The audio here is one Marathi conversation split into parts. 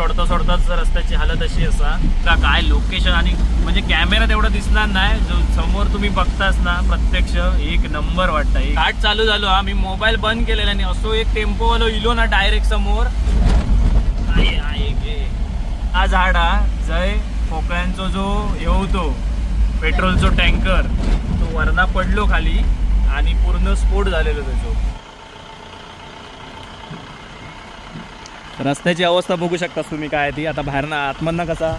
सोडता सोडताच रस्त्याची हालत अशी असा. का काय लोकेशन आणि म्हणजे कॅमेरात एवढं दिसणार नाही. जो समोर तुम्ही बघताच ना प्रत्यक्ष एक नंबर वाटतं. घाट चालू झालो हा. मी मोबाईल बंद केलेला आणि असो एक टेम्पोवालो इलो ना डायरेक्ट समोर. हा झाड हा. जय खोकल्यांचो जो हे होतो पेट्रोलचो टँकर तो वरना पडलो खाली आणि पूर्ण स्फोट झालेलो त्याचो. रस्त्याची अवस्था बघू शकता तुम्ही काय ती. आता बाहेरनं आतमधनं कसा.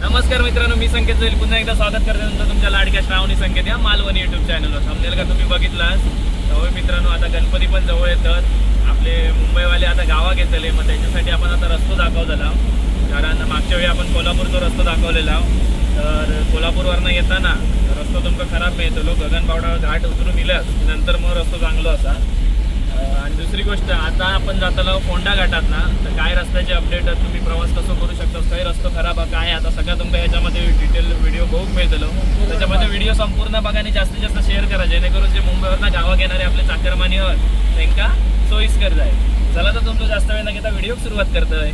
नमस्कार मित्रांनो मी संकेत जाईल. पुन्हा एकदा स्वागत करते तुमचं तुमच्या लाडक्या श्रावणी संकेत या मालवणी युट्यूब चॅनलवर समजेल का तुम्ही बघितलास? तर मित्रांनो आता गणपती पण जवळ येतात. आपले मुंबईवाले आता गावा घेतले मग त्याच्यासाठी आपण आता रस्तो दाखवलेला कारण मागच्या वेळी आपण कोल्हापूरचा रस्तो दाखवलेला तर कोल्हापूरवरनं येताना रस्तो तुमका खराब मिळतलो गगनबावडा घाट उतरून दिलं नंतर मग रस्तो चांगलो असा. आणि दुसरी गोष्ट आता आपण जाताना फोंडा घाटात ना तर काय रस्त्याचे अपडेट तुम्ही प्रवास कसं करू शकता? काही रस्तो खराब आहे? काय आता सगळं तुमका ह्याच्यामध्ये डिटेल व्हिडिओ बघूक मिळतलो. त्याच्यामध्ये व्हिडिओ संपूर्ण बघा आणि जास्तीत जास्त शेअर करा. जेणेकरून जे मुंबईवरनं गावाक घेणारे आपले चाकरमानी आहेत त्यांना सोयीस्कर जाईल. चला तर तुमचं जास्त वेळ न घेता व्हिडिओ सुरुवात करतोय.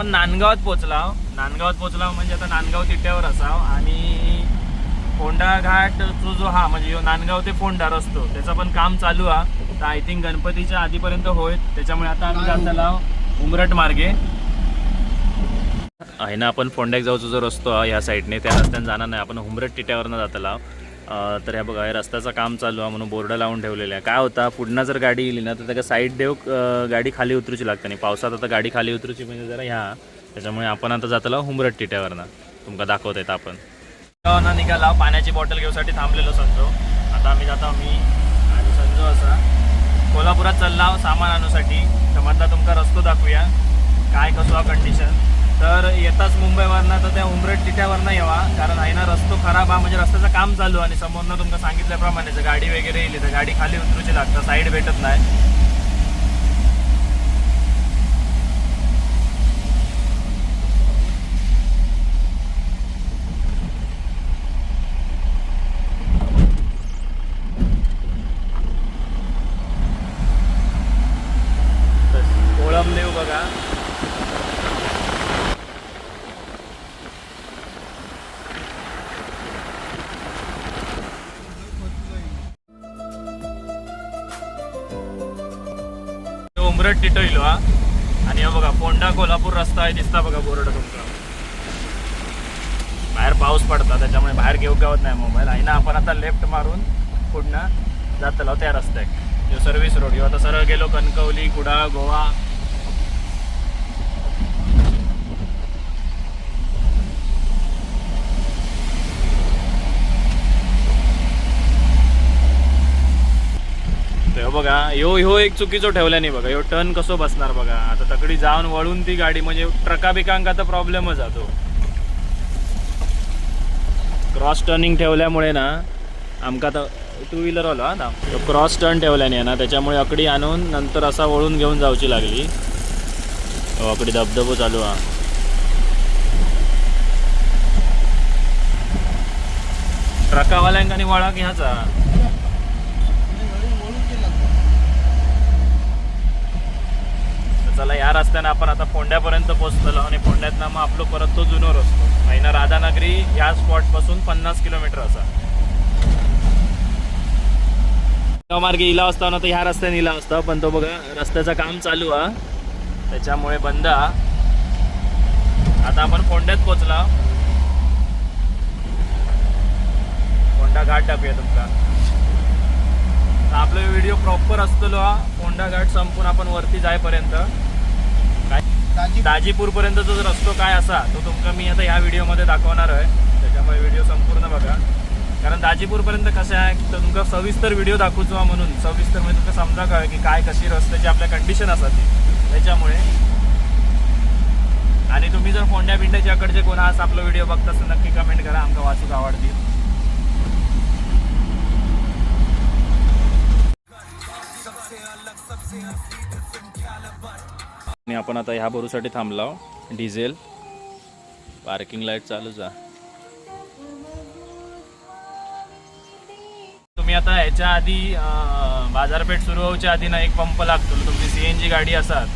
आपण नांदगावात पोचलाव नांदगावात पोचलाव म्हणजे आता नांदगाव तिट्यावर असाव आणि फोंडा घाटचा जो हा म्हणजे नांदगाव ते फोंडा रस्तो त्याचं पण काम चालू हा. तर आय थिंक गणपतीच्या आधीपर्यंत होईल. त्याच्यामुळे आता आम्ही जाताला उमरट मार्गे. आहे ना आपण फोंड्याक जाऊचा जो रस्तो हा या साईडने त्या रस्त्याने जाणार नाही. आपण उमरट टिट्यावरनं जात आलाव. तर ह्या बघा रस्त्याचं काम चालू आहे म्हणून बोर्ड लावून ठेवलेलं आहे. काय होता पुढनं जर गाडी येली ना तर त्याला साईड देव गाडी खाली उतरूची लागते आणि पावसात आता गाडी खाली उतरूची म्हणजे जरा ह्या त्याच्यामुळे आपण आता जातो हुमरट टिट्यावरनं तुमका दाखवत आहेत आपण. ना निघाला पाण्याची बॉटल घेऊसाठी थांबलेलो संजो. आता आम्ही जातो मी आणि संजो असा कोल्हापुरात चालला सामान आणूसाठी. तर मधला तुमका रस्तो दाखवूया. काय कसो हा कंडिशन तर येताच मुंबईवरनं तर त्या उमरट तिथ्यावरनं यावा. कारण आहे ना रस्तो खराब हा म्हणजे रस्त्याचं काम चालू आणि समोरनं तुमका सांगितल्याप्रमाणे जर गाडी वगैरे येईल तर गाडी खाली उतरूची लागतं साईड भेटत नाही. आहे बोर्ड तुमचा. बाहेर पाऊस पडता त्याच्यामुळे बाहेर घेऊ गावत नाही मोबाईल आहे ना आपण आता लेफ्ट मारून पुढनं जातलो त्या रस्त्याक ह्यो सर्व्हिस रोड ह्यो आता सरळ गेलो कणकवली कुडाळ गोवा बघा ह्यो ह्यो एक चुकीचो ठेवला नाही बघा ह्यो टर्न कसो बसणार बघा. आता तकडी जाऊन वळून ती गाडी म्हणजे ट्रका बिकांका तर प्रॉब्लेमच जातो. क्रॉस टर्निंग ठेवल्यामुळे ना आमका आता टू व्हीलर आलो हा ना तो क्रॉस टर्न ठेवल्याने ना त्याच्यामुळे अकडी आणून नंतर असा वळून घेऊन जाऊची लागली. हो अकडी धबधबो चालू हा ट्रकावाल्यांकानी वळा की ह्याचा चला या रस्त्याने आपण आता फोंड्यापर्यंत पोहोचतलो आणि फोंड्यातनं मग आपलो परत तो जुनो रस्तो महिना राधानगरी या स्पॉटपासून पन्नास किलोमीटर असा. मार्गे इला असताना तर ह्या रस्त्याने इला असता पण तो बघा रस्त्याचं काम चालू हा त्याच्यामुळे बंद हा आता आपण फोंड्यात पोचला फोंडा घाट टाकूया तुमका आपला व्हिडिओ प्रॉपर असतलो हा फोंडा घाट संपून आपण वरती जायपर्यंत काय दाजीपूर. पर्यंतचा जो रस्तो काय असा तो तुमका मी आता ह्या व्हिडिओमध्ये दाखवणार आहे. त्याच्यामुळे व्हिडिओ संपूर्ण बघा. कारण दाजीपूर पर्यंत कसं आहे तर तुमका सविस्तर व्हिडिओ दाखवतो हा म्हणून. सविस्तर म्हणजे तुमका समजा काय की काय कशी रस्त्याची आपल्या कंडिशन असतात ती. त्याच्यामुळे. आणि तुम्ही जर फोंड्या बिंड्याच्या कडचे कोण आज आपला व्हिडिओ बघता तर नक्की कमेंट करा. आमका वाचूक आवडतील. आणि आपण आता ह्या भरूसाठी थांबलाव डिझेल. पार्किंग लाइट चालूच आहे तुम्ही आता ह्याच्या आधी बाजारपेठ सुरू व्हायच्या आधी ना एक पंप लागतो. तुमची सी एन जी गाडी असतात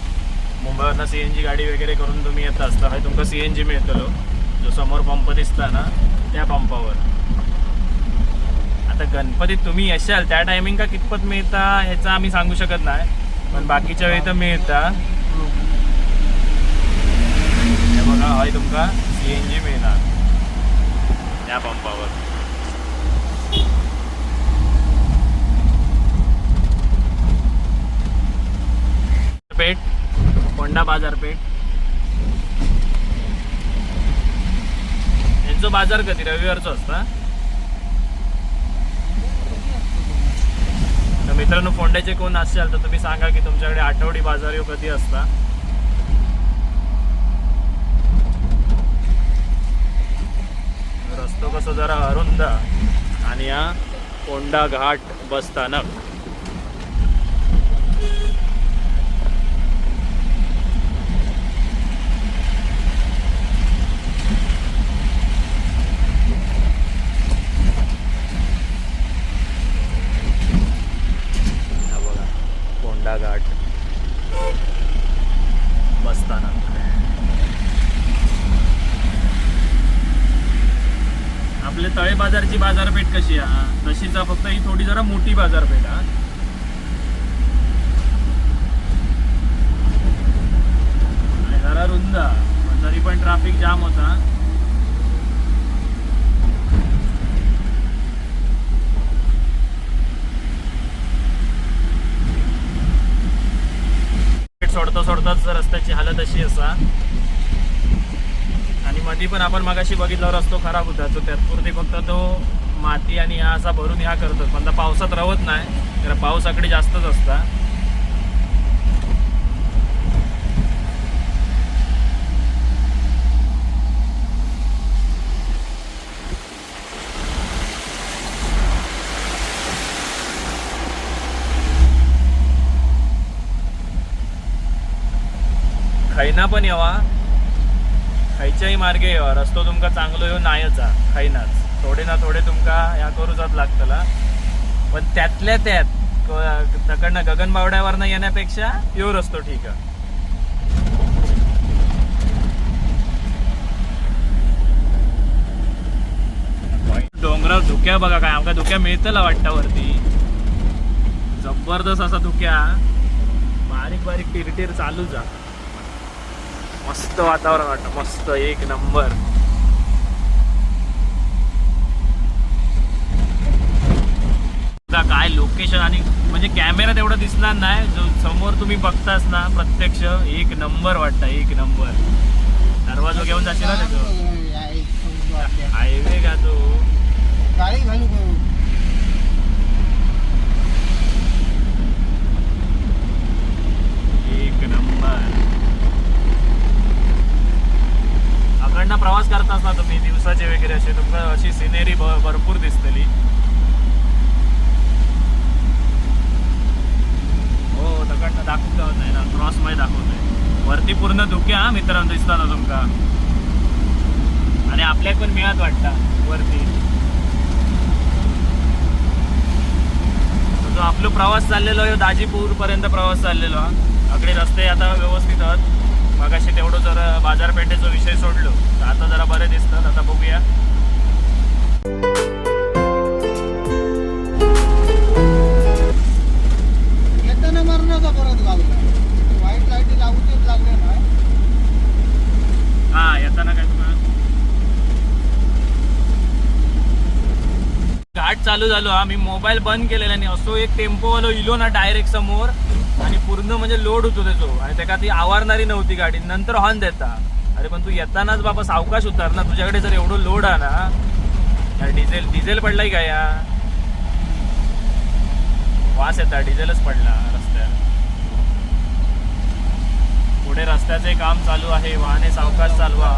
मुंबईवरनं सी एन जी गाडी वगैरे करून तुम्ही येत असता. म्हणजे तुमका सी एन जी मिळतलो. जो समोर पंप दिसता ना त्या पंपावर. आता गणपतीत तुम्ही येशाल. त्या टायमिंग का कितपत मिळता ह्याचा आम्ही सांगू शकत नाही. पण बाकीच्या वेळी तर मिळता. हे हय तुमका सी एन जी मिळणार. त्या पंपावर. पेठ होंडा बाजारपेठ यांचो बाजार कधी? रविवारचा असता तर मित्रांनो फोंड्याचे कोण असाल तर तुम्ही सांगा की तुमच्याकडे आठवडी बाजार कधी असता? रस्तो कसो जरा अरुंद आणि हा कोंडा घाट बसस्थानक बघा कोंडा घाट बसस्थानक आपले तळे बाजारची बाजारपेठ कशी आहे? तशीच फक्त ही थोडी जरा मोठी बाजारपेठ हा जरा रुंद पण तरी पण ट्राफिक जाम होता. सोडता सोडताच रस्त्याची हालत अशी असा. कधी पण आपण मगाशी बघितल्यावर रस्तो खराब होता. तो त्यातपुरती फक्त तो माती आणि हा असा भरून ह्या करतो पण पावसात रवत नाही तर पाऊस आकडे जास्तच असता खैना पण यावा. खयच्याही मार्गे रस्तो तुमका चांगलो येऊ नायचा हा थोडे ना थोडे तुमका ह्या करूचाच लागतला. पण त्यातल्या त्यात क- तकडनं गगनबावड्यावरनं येण्यापेक्षा यो रस्तो ठीक आहे. डोंगरा धुक्या बघा काय आमका धुक्या मिळतला वाटतं वरती. जबरदस्त असा धुक्या. बारीक बारीक टिरटिर चालूच आहे. मस्त वातावरण वाटतं मस्त एक नंबर बघा काय लोकेशन आणि म्हणजे कॅमेरा तेवढा दिसणार नाही जो समोर तुम्ही बघताच ना प्रत्यक्ष एक नंबर वाटतं एक नंबर दरवाजा घेऊन जाशील ना त्याचं हायवे का तो गाडी घालू करू एक नंबर अकडनं प्रवास करताच ना तुम्ही दिवसाचे वगैरे असे तुमकां अशी सिनेरी भरपूर दिसतली. हो तकडनं दाखवून जावत नाही ना क्रॉसमध्ये दाखवतोय. वरती पूर्ण धुके हा मित्रांनो दिसता ना तुमकां. आणि आपल्याक पण मिळत वाटता वरती. जो आपलो प्रवास चाललेलो दाजीपूर पर्यंत प्रवास चाललेलो हा. अकडे रस्ते आता व्यवस्थित आहेत. मगाशी तेवढं जर बाजारपेठेचा विषय सोडलो. तर आता जरा बरे दिसतात आता बघूया. येताना मरणाचा परत गावला वाईट लाईटी लागूच लागले ना. हा येताना काय तुम्हाला? घाट चालू झालो. हा मी मोबाईल बंद केलेला आणि असो एक टेम्पोवालो इलो ना डायरेक्ट समोर. आणि पूर्ण म्हणजे लोड होतो त्याचो. आणि त्याका ती आवारणारी नव्हती गाडी. नंतर हॉर्न देता. अरे पण तू येतानाच बाबा सावकाश उतार ना. तुझ्याकडे जर एवढं लोड आहे ना डिझेल डिझेल पडलाय का या? वास येता. डिझेलच पडला रस्त्यात. पुढे रस्त्याचे काम चालू आहे. वाहने सावकाश चालवा.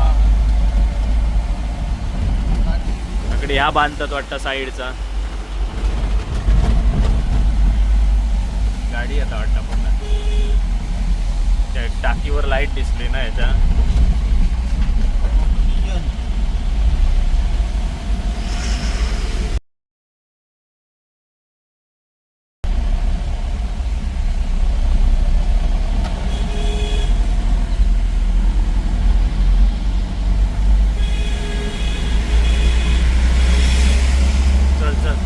इकडे ह्या बांधतात वाटतं साईडचा गाडी आता वाटतं. टाकीवर लाइट दिसली ना याच्या चल चल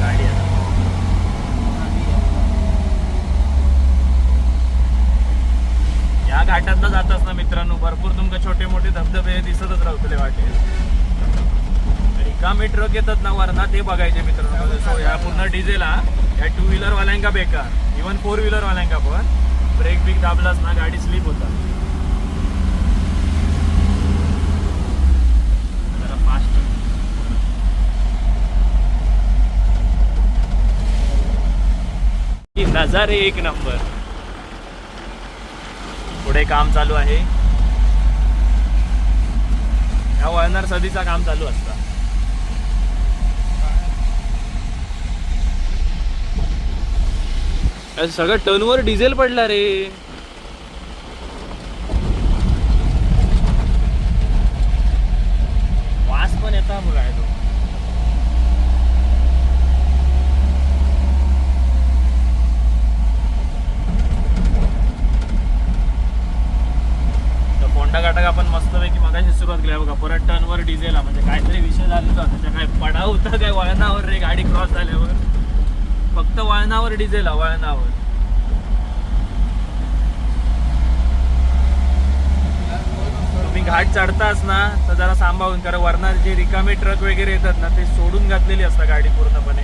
गाडी आता या घाटातनं जाताच ना मित्रांनो भरपूर तुमका छोटे मोठे धबधबे हे दिसतच राहतले वाटेल रिकामे ट्रक येतात ना वरना ते बघायचे मित्रांनो. जसं ह्या पूर्ण डिझेल हा या टू व्हीलर वाल्यांका बेकार. इवन फोर व्हीलर वाल्यांका पण. ब्रेक बिक दाबलाच ना गाडी स्लिप होतात. नजारे एक नंबर. पुढे काम चालू आहे. ह्या वळणार सदीचा काम चालू असतं. अरे सगळं टर्नवर डिझेल पडला रे. वास पण येता बघा तो तर फोंडा घाटाक आपण मस्तपैकी मगाशी सुरुवात केली. बघा परत टर्नवर डिझेल म्हणजे काहीतरी विषय झाला होता. त्याच्या काय पडाव होता काय वळणावर रे गाडी क्रॉस झाल्यावर. फक्त वळणावर डिझेल हा वळणावर. तुम्ही घाट चढताच ना तर जरा सांभाळून कारण वरणार जे रिकामे ट्रक वगैरे येतात ना ते सोडून घातलेली असतात गाडी पूर्णपणे.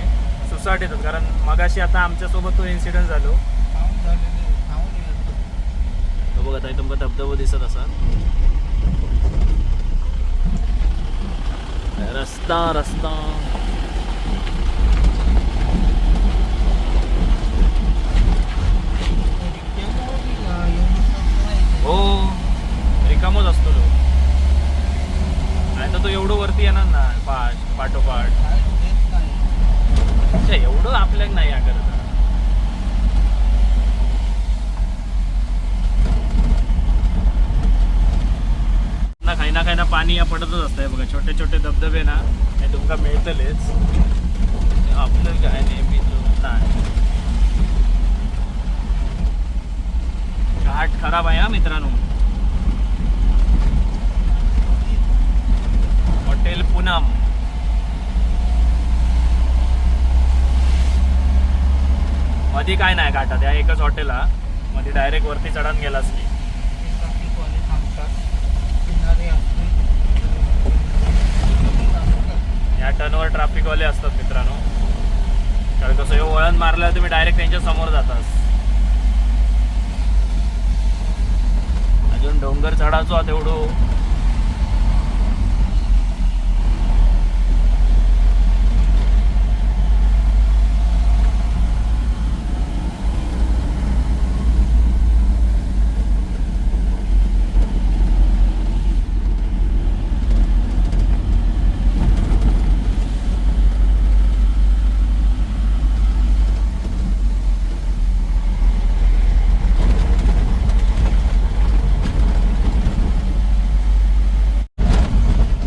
सुसाट येतात कारण मगाशी आता आमच्यासोबत तो इन्सिडेंट झालो. बघत बघा ताई तुमका धबधबा दिसत असा रस्ता रस्ता हो रिकामच असतो तो नाही तर तो एवढं वरती येणार ना पाठ पाठोपाठ अच्छा एवढं आपल्याक नाही या करत ना काही ना काही ना पाणी या पडतच असतंय बघा. छोटे छोटे धबधबे ना हे तुमका मिळतलेच. आपलं काय नेहमी नाही घाट खराब आहे हा मित्रांनो. हॉटेल पुनम. मध्ये काय नाही घाटात या एकच हॉटेल हा. मध्ये डायरेक्ट वरती चढण गेलाच नाही या टर्नवर ट्रॅफिकवाले असतात मित्रांनो. कारण कसं हे वळण मारलं तुम्ही डायरेक्ट त्यांच्यासमोर जातास. अजून डोंगर चढाचो तेवढं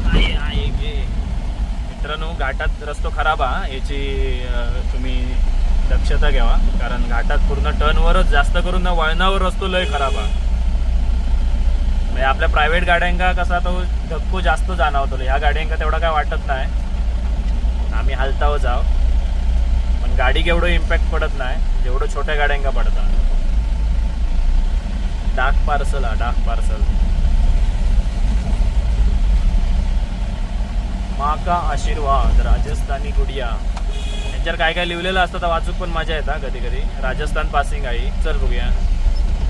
आहे, आहे, घे. मित्रांनो घाटात रस्तो खराब हा याची तुम्ही दक्षता घ्यावा. कारण घाटात पूर्ण टर्नवरच जास्त करून ना वळणावर रस्तो लय खराब. हा म्हणजे आपल्या प्रायव्हेट गाड्यांका कसा तो धक्को जास्त जाणवतो. ह्या गाड्यांका तेवढा काय वाटत नाही. आम्ही हलताव जाव. पण गाडी केवढं इम्पॅक्ट पडत नाही. जेवढं छोट्या गाड्यांका पडतं. डाक पार्सल हा डाक पार्सल माका आशीर्वाद राजस्थानी गुडिया. यांच्यावर काय काय लिहिलेलं असतं तर वाचूक पण मजा येतात कधी कधी. राजस्थान पासिंग आहे चल बघूया.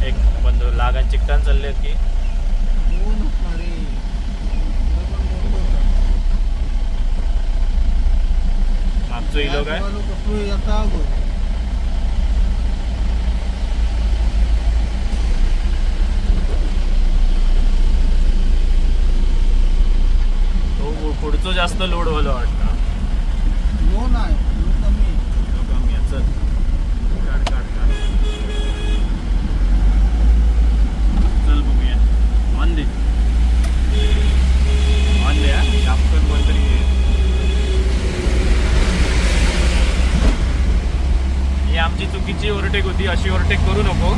एक बंधू लागान चिकटान चालले की. मागचो इलो काय तो पुढचं जास्त लोड व्हायला वाटतं दोन आहे दोन कमी आहे. तो कमी आहे, चल काढ काढ काढ चल बघूया ऑन दे ऑन दे हा कापकन कोणतरी ये. ही आमची चुकीची ओव्हरटेक होती अशी ओव्हरटेक करू नको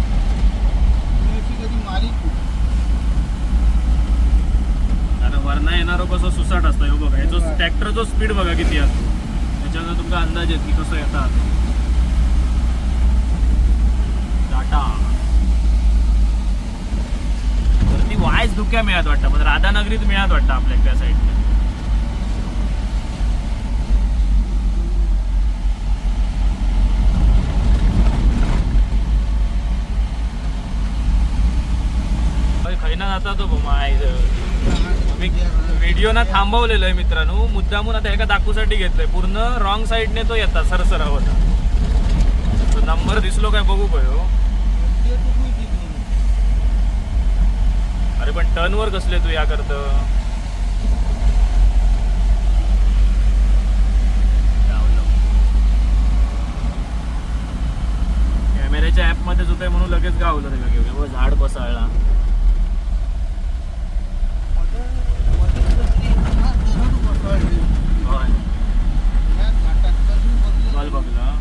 तुम्ही अशी कधी मारी कारण वरना सुसाट असतं हे बघा. याचो ट्रॅक्टरचो स्पीड बघा किती असतो. त्याच्यानं तुमका अंदाज येत की कसं येतात. टाटा तर ती वायस धुक्या मिळत वाटतं पण राधानगरीत मिळत वाटतं आपल्या त्या साईडला खैना जाता तो माय मी व्हिडिओ ना थांबवलेलं आहे मित्रांनो. मुद्दामून आता एका दाखवूसाठी घेतलंय. पूर्ण रॉंग साईडने तो येतात सरसरा होता तो नंबर दिसलो काय बघू काय हो. अरे पण टर्नवर कसले तू या करत कॅमेऱ्याच्या ऍप मध्येच आहे म्हणून लगेच गावलं ते व झाड बसाळला होय चल बघलं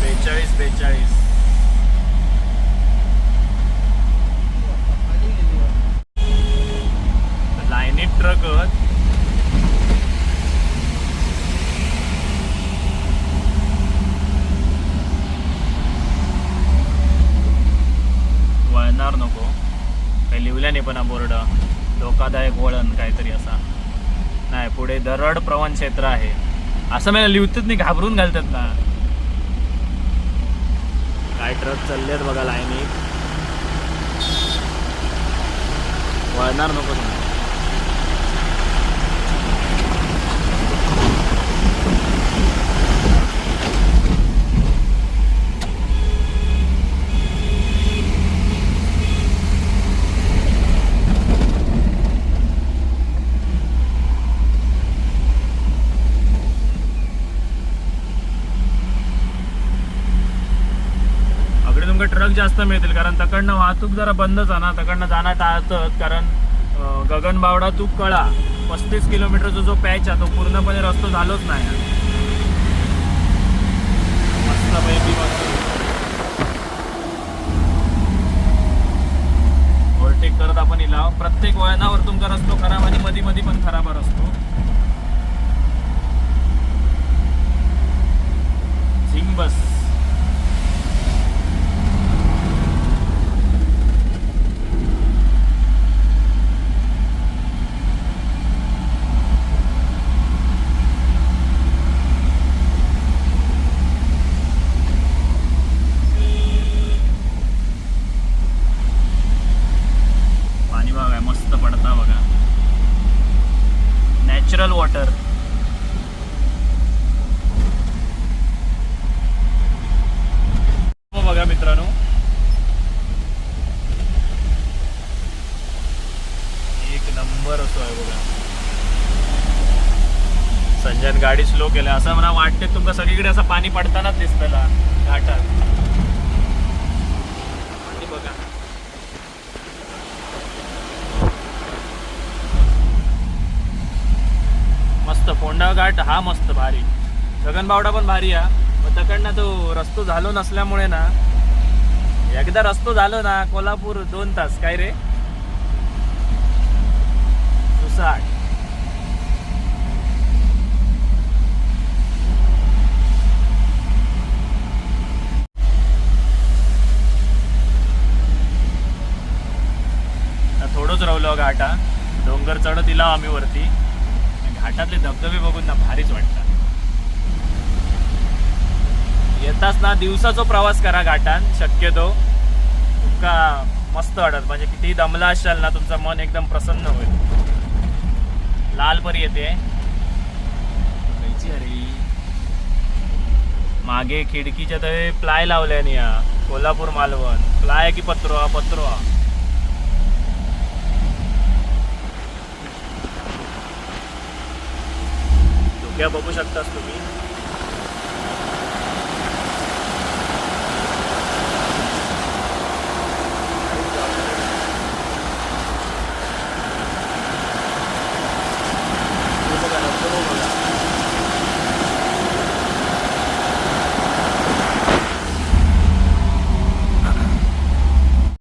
बेचाळीस बेचाळीस लाईनीत ट्रक वळणार नको काही लिहिल्या नाही पण बोर्ड धोकादायक वळण काहीतरी असा. नाही पुढे दरड प्रवण क्षेत्र आहे. असं मला लिहितच नाही घाबरून घालतात ना. काय ट्रक चाललेत बघा लाईनीत. वळणार नको तुम्ही अकडे तुमका ट्रक जास्त मिळतील. कारण तकडनं वाहतूक जरा बंदच आहे ना. तकडनं जाणं टाळतं कारण गगनबावडा तू कळा पस्तीस किलोमीटरचा जो पॅच आहे तो पूर्णपणे रस्तो झालोच नाही. मस्तपैकी मस्त. ओव्हरटेक करत आपण इला. प्रत्येक वळणावर तुमचा रस्तो खराब आणि मध्ये मध्ये पण खराब असतो झिंग बस पाणी बघा मस्त पडता बघा मिनरल वॉटर हो, बघा मित्रांनो. एक नंबर असो आहे बघा. संजन गाडी स्लो केल्या असं मला वाटते तुमका सगळीकडे असं पाणी पडतानाच दिसतला घाटात आणि बघा मस्त फोंडा घाट हा मस्त भारी. गगनबावडा पण भारी हा मग तकडनं तो रस्तो झालो नसल्यामुळे ना एकदा रस्तो झालो ना कोल्हापूर दोन तास. काय रे? सुसाट. थोडंच राहिलो घाटा डोंगर चढत इला आम्ही वरती. घाटातले धबधबे बघून ना भारीच वाटतात. येताच ना दिवसाचा प्रवास करा घाटान शक्यतो. तुमका मस्त वाटत म्हणजे किती दमला असाल ना तुमचं मन एकदम प्रसन्न होईल. लाल परी येते. खायची अरे मागे खिडकीच्या तर प्लाय लावल्याने या कोल्हापूर मालवण. प्लाय की पत्रो पत्रोआ? धुक्या बघू शकतास तुम्ही हे बघा, धबधबा बघा.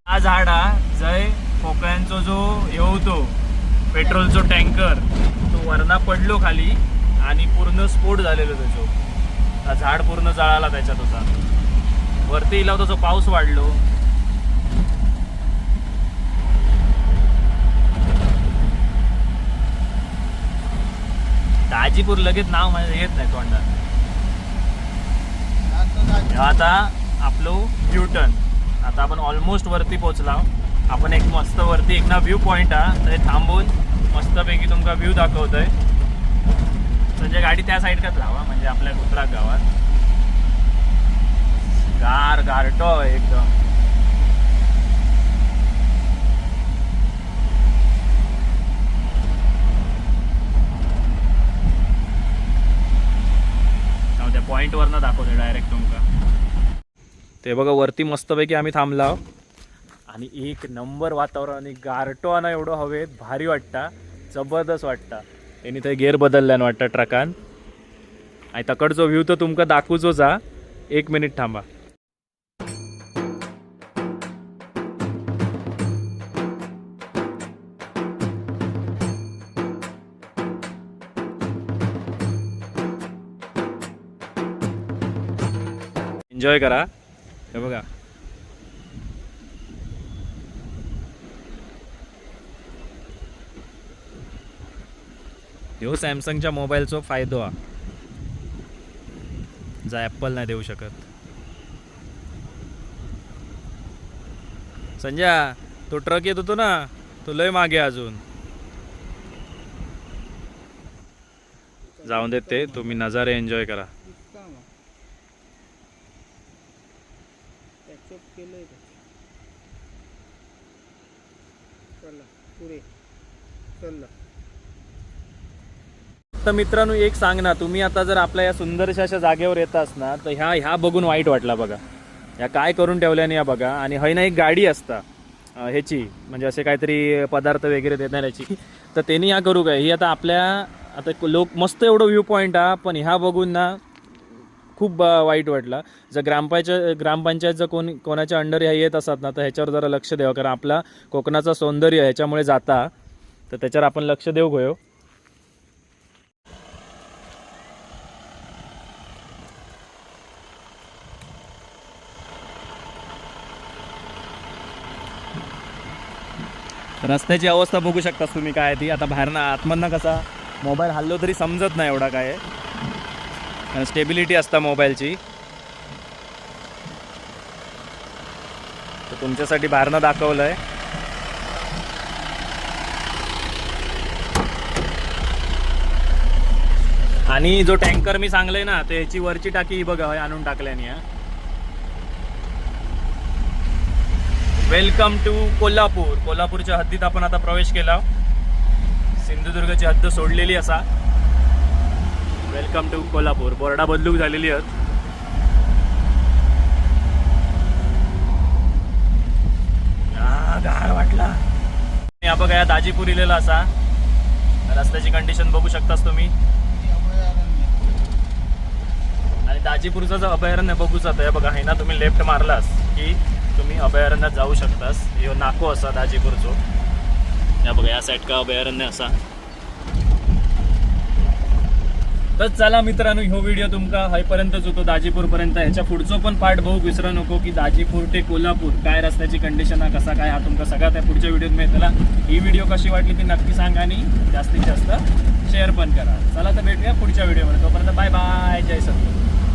हा झाड हा जय कोकळ्यांचो जो हे होतो पेट्रोलचो टँकर तो वरना पडलो खाली आणि पूर्ण स्फोट झालेलो त्याचो हा झाड पूर्ण जळाला त्याच्यात होता. वरती इला होता जो पाऊस वाढलो. दाजीपूर लगेच नाव माझ्या येत नाही तोंडात. आता आपलो यू टर्न आता आपण ऑलमोस्ट वरती पोहोचला. आपण एक मस्त वरती एक ना व्ह्यू पॉईंट हा ते थांबून मस्तपैकी तुमका व्ह्यू दाखवतोय. म्हणजे गाडी त्या साईडकाच लावा म्हणजे आपल्या कुत्रा गावात गार गारटो एकदम. त्या पॉईंटवरनं दाखवते डायरेक्ट तुमका ते बघा वरती मस्तपैकी आम्ही थांबला आणि एक नंबर वातावरण आणि गारटो आणि एवढं हवेत भारी वाटता जबरदस्त वाटता. त्यांनी थंय गेअर बदलल्यान वाटतं ट्रकान. आणि तकडचो व्ह्यू तर तुमका दाखवूचो जा. एक मिनिट थांबा. एन्जॉय करा. हे बघा. ह्यो सॅमसंगच्या मोबाईलचो फायदो. हा जा ॲपल नाही देऊ शकत. संजय तो ट्रक येत होतो ना तो लय मागे अजून. जाऊन देत ते तुम्ही नजारे एन्जॉय करा. केलंय चला पुरे चला तर मित्रांनो एक सांग ना तुम्ही आता जर आपल्या या सुंदरशा अशा जागेवर येतास ना तर ह्या ह्या बघून वाईट वाटला बघा. या काय करून ठेवल्याने या बघा. आणि हय ना एक गाडी असता अं, ह्याची म्हणजे असे काहीतरी पदार्थ वगैरे देणाऱ्याची तर त्यांनी ह्या करू काय? ही आता आपल्या आता लोक मस्त एवढं व्ह्यू पॉईंट हा पण ह्या बघून ना खूप वाईट वाटला. जर ग्रामपंचायत ग्रामपंचायत जर कोण कोणाच्या अंडर ह्या येत असतात ना तर ह्याच्यावर जरा लक्ष द्यावं. कारण आपला कोकणाचं सौंदर्य ह्याच्यामुळे जाता. तर त्याच्यावर आपण लक्ष देऊ गयो. रस्त्याची अवस्था बघू शकता तुम्ही काय ती. आता बाहेरनं आतमधनं कसा मोबाईल हल्लो तरी समजत नाही एवढा काय आणि स्टेबिलिटी असता मोबाईलची तर तुमच्यासाठी बाहेरनं दाखवलं आहे आणि जो टँकर मी सांगलंय ना तर याची वरची टाकी ही बघा आणून टाकल्याने वेलकम टू कोल्हापूर. कोल्हापूरच्या हद्दीत आपण आता प्रवेश केला. सिंधुदुर्गची हद्द सोडलेली असा. Welcome to Kolhapur. बोर्डा बदलूक झालेली आहेत. आ, वाटला. या बघा या दाजीपूर इलेला असा. रस्त्याची कंडिशन बघू शकतास तुम्ही. आणि दाजीपूरचं जर अभयारण्य बघू जातं हे बघा हे ना तुम्ही लेफ्ट मारलास की तुम्ही अभयारण्यात जाऊ शकतास. ह्यो नाको असा दाजीपूरचो. या बघा या साईड का अभयारण्य असा. तर चला मित्रांनो ह्यो व्हिडिओ तुमका हयपर्यंतच होतो दाजीपूर पर्यंत ह्याच्या पुढचो पण पार्ट बघू विसरू नको की दाजीपूर ते कोल्हापूर काय रस्त्याची कंडिशन आहे कसा काय हा तुमका सगळा त्या पुढच्या व्हिडिओत मिळतला. ही व्हिडिओ कशी वाटली ती नक्की सांगा आणि जास्तीत जास्त शेअर पण करा. चला तर भेटूया पुढच्या व्हिडिओमध्ये. तोपर्यंत बाय बाय जय सद्गुरू